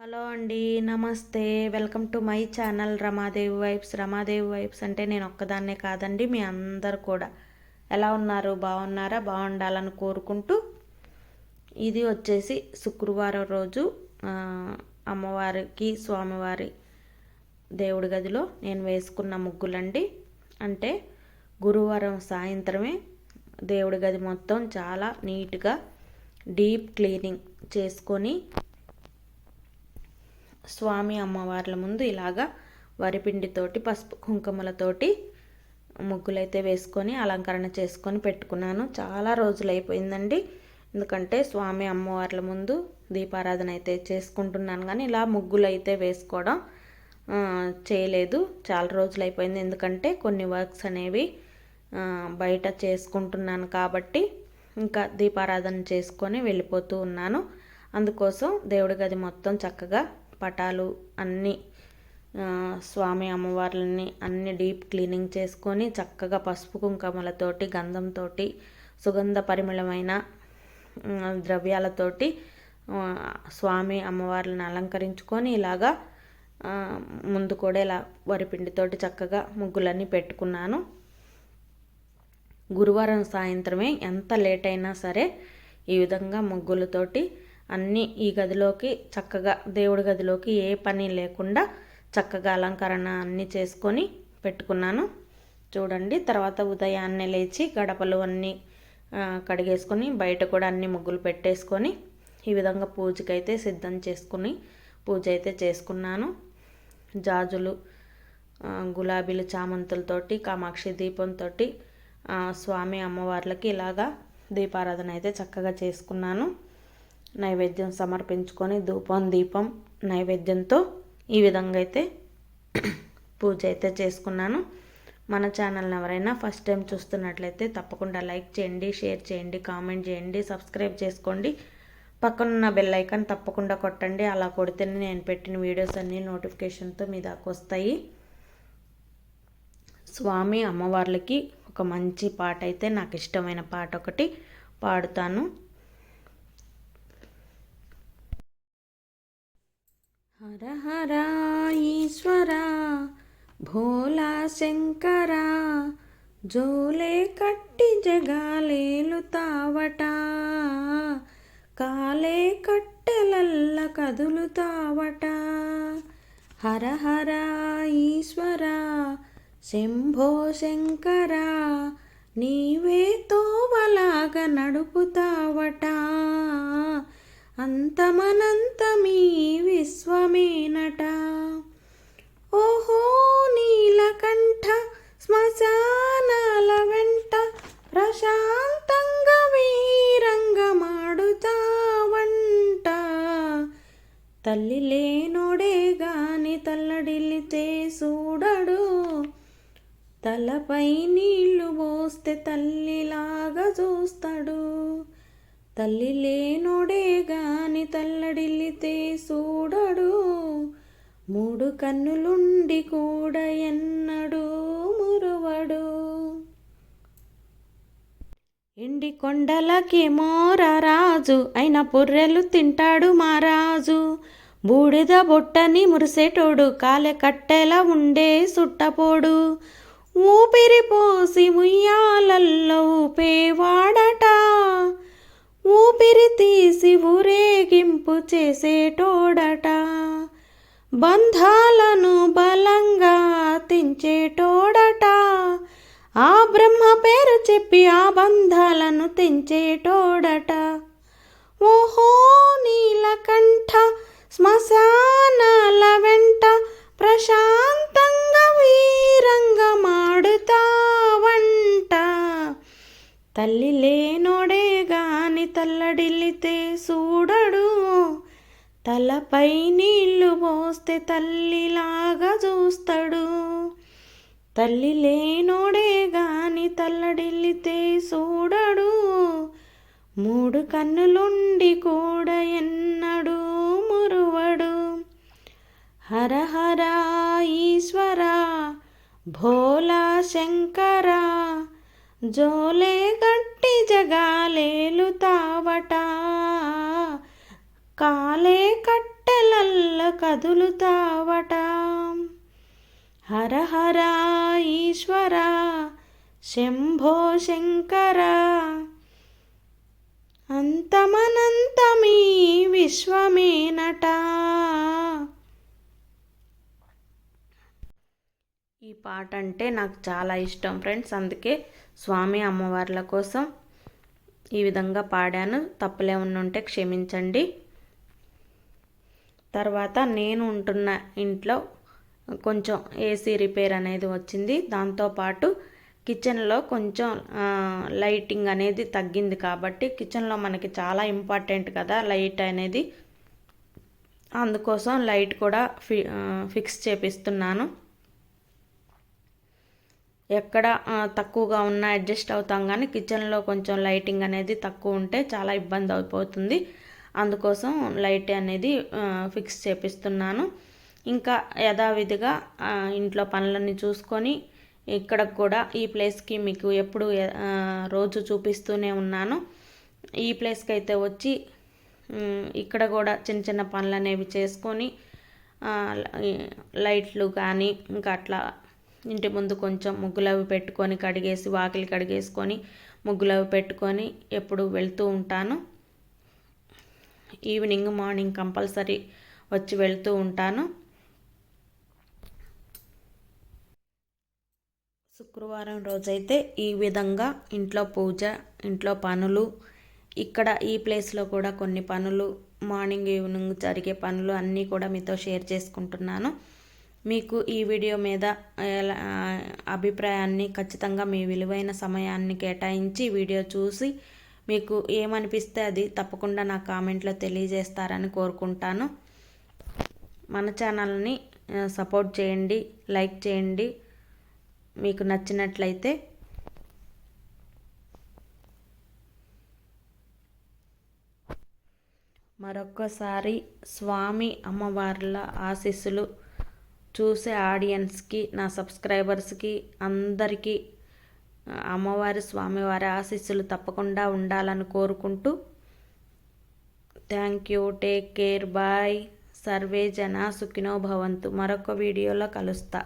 Hello అండి నమస్తే. Welcome to my channel Ramadevi vibes. Ramadevi vibes అంటే నేను ఒక్కదాన్నే కాదండి మీ అందరు కూడా. ఎలా ఉన్నారు? బాగున్నారా? బాగుండాలని కోరుకుంటూ ఇది వచ్చేసి శుక్రవారం రోజు అమ్మవారికి స్వామివారి దేవుడి గదిలో నేను వేసుకున్న ముగ్గులండి. అంటే గురువారం సాయంత్రమే దేవుడి గది మొత్తం చాలా నీట్గా డీప్ క్లీనింగ్ చేసుకొని స్వామి అమ్మవార్ల ముందు ఇలాగా వరిపిండితోటి పసుపు కుంకుమలతోటి ముగ్గులైతే వేసుకొని అలంకరణ చేసుకొని పెట్టుకున్నాను. చాలా రోజులు అయిపోయిందండి ఎందుకంటే స్వామి అమ్మవార్ల ముందు దీపారాధన అయితే చేసుకుంటున్నాను కానీ ఇలా ముగ్గులు అయితే వేసుకోవడం చేయలేదు. చాలా రోజులు అయిపోయింది ఎందుకంటే కొన్ని వర్క్స్ అనేవి బయట చేసుకుంటున్నాను కాబట్టి ఇంకా దీపారాధన చేసుకొని వెళ్ళిపోతూ ఉన్నాను. అందుకోసం దేవుడి గది మొత్తం చక్కగా పటాలు అన్నీ స్వామి అమ్మవార్లని అన్ని డీప్ క్లీనింగ్ చేసుకొని చక్కగా పసుపు కుంకుమలతోటి గంధంతో సుగంధ పరిమళమైన ద్రవ్యాలతోటి స్వామి అమ్మవార్లను అలంకరించుకొని ఇలాగా ముందు కూడా ఇలా వరిపిండితోటి చక్కగా ముగ్గులన్నీ పెట్టుకున్నాను. గురువారం సాయంత్రమే ఎంత లేట్ అయినా సరే ఈ విధంగా ముగ్గులతోటి అన్నీ ఈ గదిలోకి చక్కగా దేవుడి గదిలోకి ఏ పని లేకుండా చక్కగా అలంకరణ అన్నీ చేసుకొని పెట్టుకున్నాను. చూడండి తర్వాత ఉదయాన్నే లేచి గడపలు అన్నీ కడిగేసుకొని బయట కూడా అన్ని ముగ్గులు పెట్టేసుకొని ఈ విధంగా పూజకైతే సిద్ధం చేసుకుని పూజ అయితే చేసుకున్నాను. జాజులు గులాబీలు చామంతులతోటి కామాక్షి దీపంతో స్వామి అమ్మవార్లకి ఇలాగా దీపారాధన అయితే చక్కగా చేసుకున్నాను. నైవేద్యం సమర్పించుకొని ధూపం దీపం నైవేద్యంతో ఈ విధంగా అయితే పూజ అయితే చేసుకున్నాను. మన ఛానల్ని ఎవరైనా ఫస్ట్ టైం చూస్తున్నట్లయితే తప్పకుండా లైక్ చేయండి షేర్ చేయండి కామెంట్ చేయండి సబ్స్క్రైబ్ చేసుకోండి. పక్కనున్న బెల్ ఐకాన్ తప్పకుండా కొట్టండి. అలా కొడితేనే నేను పెట్టిన వీడియోస్ అన్నీ నోటిఫికేషన్తో మీ దాకా వస్తాయి. స్వామి అమ్మవార్లకి ఒక మంచి పాట అయితే నాకు ఇష్టమైన పాట ఒకటి పాడుతాను. హర హర ఈశ్వర భోలా శంకర జోలే కట్టి జగాలేలుతావట కాలే కట్టెలల్ల కదులుతావట హర హర ఈశ్వర శంభో శంకర నీవే తోవలాగా నడుపుతావట. అంతమనంతమీ విశ్వమేనట. ఓహో నీలకంఠ శ్మశానాల వెంట ప్రశాంతంగా వీరంగమాడుతావంట. తల్లి లేనోడే గాని తల్లడిల్లితే చూడడు తలపై నీళ్ళు పోస్తే తల్లిలాగా చూస్తాడు. తల్లి లేనోడే గాని తల్లడిల్లితే చూడడు మూడు కన్నులుండి కూడా ఎన్నడూ మురువడు. ఎండి కొండలకేమో రాజు అయిన పుర్రెలు తింటాడు మా రాజు. బూడిద బొట్టని మురిసేటోడు కాలె కట్టెలా ఉండే సుట్టపోడు. ఊపిరి పోసి ముయ్యాలల్లో ఊపేవాడట ఊపిరి తీసి ఊరేగింపు చేసేటోడట. బంధాలను బలంగా తెంచేటోడట. ఆ బ్రహ్మ పేరు చెప్పి ఆ బంధాలను తెంచేటోడట. ఓహో నీలకంఠ శ్మశానాల వెంట ప్రశాంతంగా వీరంగమాడుతావంట తల్లి లేని తల్లడిల్లితే చూడడు తలపై నీళ్ళు పోస్తే తల్లిలాగా చూస్తాడు. తల్లి లేనోడే గాని తల్లడిల్లితే చూడడు మూడు కన్నులుండి కూడా ఎన్నడు మురువడు. హర హర ఈశ్వర భోలా శంకర జోలే గాలేలుతావట. కాలే కట్టెలల్ల కదులుతావట. హర హర ఈశ్వర శంభో శంకర అంతమనంతమీ విశ్వమేనట. ఈ పాట అంటే నాకు చాలా ఇష్టం ఫ్రెండ్స్ అందుకే స్వామి అమ్మవార్ల కోసం ఈ విధంగా పాడాను. తప్పులేమన్నా ఉంటే క్షమించండి. తర్వాత నేను ఉంటున్న ఇంట్లో కొంచెం ఏసీ రిపేర్ అనేది వచ్చింది. దాంతోపాటు కిచెన్లో కొంచెం లైటింగ్ అనేది తగ్గింది కాబట్టి కిచెన్లో మనకి చాలా ఇంపార్టెంట్ కదా లైట్ అనేది. అందుకోసం లైట్ కూడా ఫి ఫిక్స్ చేపిస్తున్నాను. ఎక్కడ తక్కువగా ఉన్న అడ్జస్ట్ అవుతాం కానీ కిచెన్లో కొంచెం లైటింగ్ అనేది తక్కువ ఉంటే చాలా ఇబ్బంది అయిపోతుంది. అందుకోసం లైట్ అనేది ఫిక్స్ చేపిస్తున్నాను. ఇంకా యథావిధిగా ఇంట్లో పనులన్నీ చూసుకొని ఇక్కడ కూడా ఈ ప్లేస్కి మీకు ఎప్పుడు రోజు చూపిస్తూనే ఉన్నాను. ఈ ప్లేస్కి అయితే వచ్చి ఇక్కడ కూడా చిన్న చిన్న పనులు అనేవి చేసుకొని లైట్లు కానీ ఇంకా అట్లా ఇంటి ముందు కొంచెం ముగ్గులు అవి పెట్టుకొని కడిగేసి వాకిలి కడిగేసుకొని ముగ్గులు అవి పెట్టుకొని ఎప్పుడు వెళ్తూ ఉంటాను. ఈవినింగ్ మార్నింగ్ కంపల్సరీ వచ్చి వెళ్తూ ఉంటాను. శుక్రవారం రోజైతే ఈ విధంగా ఇంట్లో పూజ ఇంట్లో పనులు ఇక్కడ ఈ ప్లేస్లో కూడా కొన్ని పనులు మార్నింగ్ ఈవినింగ్ జరిగే పనులు అన్నీ కూడా మీతో షేర్ చేసుకుంటున్నాను. మీకు ఈ వీడియో మీద అభిప్రాయాన్ని ఖచ్చితంగా మీ విలువైన సమయాన్ని కేటాయించి వీడియో చూసి మీకు ఏమనిపిస్తే అది తప్పకుండా నా కామెంట్లో తెలియజేస్తారని కోరుకుంటాను. మన ఛానల్ని సపోర్ట్ చేయండి లైక్ చేయండి. మీకు నచ్చినట్లయితే మరొక్కసారి స్వామి అమ్మవార్ల ఆశీస్సులు చూసే ఆడియన్స్కి నా సబ్స్క్రైబర్స్కి అందరికీ అమ్మవారి స్వామివారి ఆశీస్సులు తప్పకుండా ఉండాలని కోరుకుంటూ thank you take care bye. Survey జన సుఖినో భవంతు. మరొక వీడియోలో కలుస్తా.